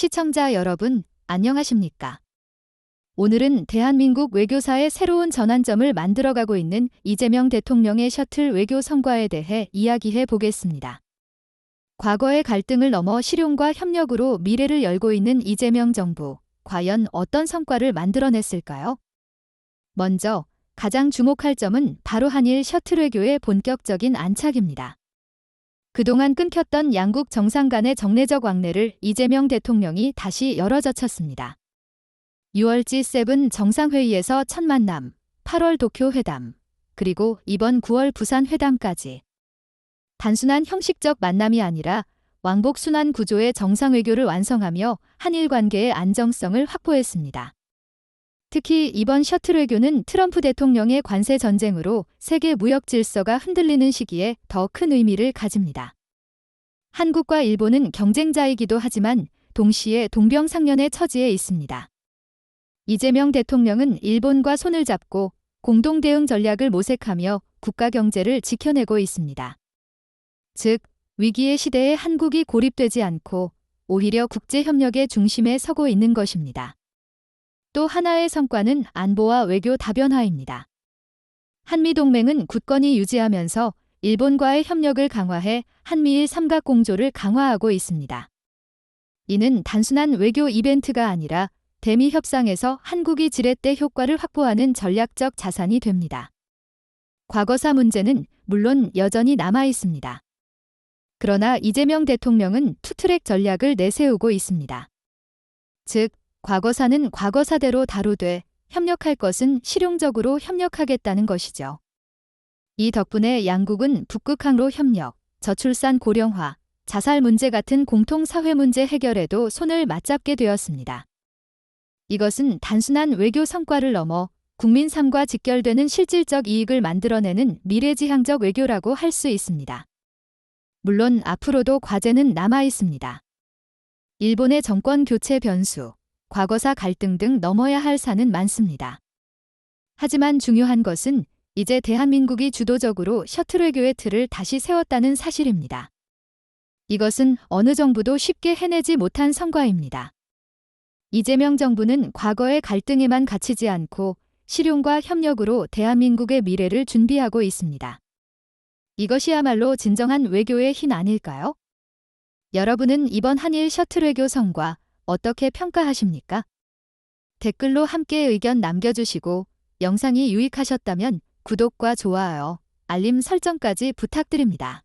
시청자 여러분, 안녕하십니까? 오늘은 대한민국 외교사의 새로운 전환점을 만들어가고 있는 이재명 대통령의 셔틀 외교 성과에 대해 이야기해 보겠습니다. 과거의 갈등을 넘어 실용과 협력으로 미래를 열고 있는 이재명 정부, 과연 어떤 성과를 만들어냈을까요? 먼저 가장 주목할 점은 바로 한일 셔틀 외교의 본격적인 안착입니다. 그동안 끊겼던 양국 정상 간의 정례적 왕래를 이재명 대통령이 다시 열어젖혔습니다. 6월 G7 정상회의에서 첫 만남, 8월 도쿄 회담, 그리고 이번 9월 부산 회담까지. 단순한 형식적 만남이 아니라 왕복 순환 구조의 정상외교를 완성하며 한일 관계의 안정성을 확보했습니다. 특히 이번 셔틀 외교는 트럼프 대통령의 관세 전쟁으로 세계 무역 질서가 흔들리는 시기에 더 큰 의미를 가집니다. 한국과 일본은 경쟁자이기도 하지만 동시에 동병상련의 처지에 있습니다. 이재명 대통령은 일본과 손을 잡고 공동 대응 전략을 모색하며 국가 경제를 지켜내고 있습니다. 즉, 위기의 시대에 한국이 고립되지 않고 오히려 국제 협력의 중심에 서고 있는 것입니다. 또 하나의 성과는 안보와 외교 다변화입니다. 한미동맹은 굳건히 유지하면서 일본과의 협력을 강화해 한미일 삼각공조를 강화하고 있습니다. 이는 단순한 외교 이벤트가 아니라 대미 협상에서 한국이 지렛대 효과를 확보하는 전략적 자산이 됩니다. 과거사 문제는 물론 여전히 남아 있습니다. 그러나 이재명 대통령은 투트랙 전략을 내세우고 있습니다. 즉, 과거사는 과거사대로 다루되 협력할 것은 실용적으로 협력하겠다는 것이죠. 이 덕분에 양국은 북극 항로 협력, 저출산 고령화, 자살 문제 같은 공통 사회 문제 해결에도 손을 맞잡게 되었습니다. 이것은 단순한 외교 성과를 넘어 국민 삶과 직결되는 실질적 이익을 만들어내는 미래지향적 외교라고 할 수 있습니다. 물론 앞으로도 과제는 남아 있습니다. 일본의 정권 교체 변수, 과거사 갈등 등 넘어야 할 산은 많습니다. 하지만 중요한 것은 이제 대한민국이 주도적으로 셔틀 외교의 틀을 다시 세웠다는 사실입니다. 이것은 어느 정부도 쉽게 해내지 못한 성과입니다. 이재명 정부는 과거의 갈등에만 갇히지 않고 실용과 협력으로 대한민국의 미래를 준비하고 있습니다. 이것이야말로 진정한 외교의 힘 아닐까요? 여러분은 이번 한일 셔틀 외교 성과 어떻게 평가하십니까? 댓글로 함께 의견 남겨주시고 영상이 유익하셨다면 구독과 좋아요, 알림 설정까지 부탁드립니다.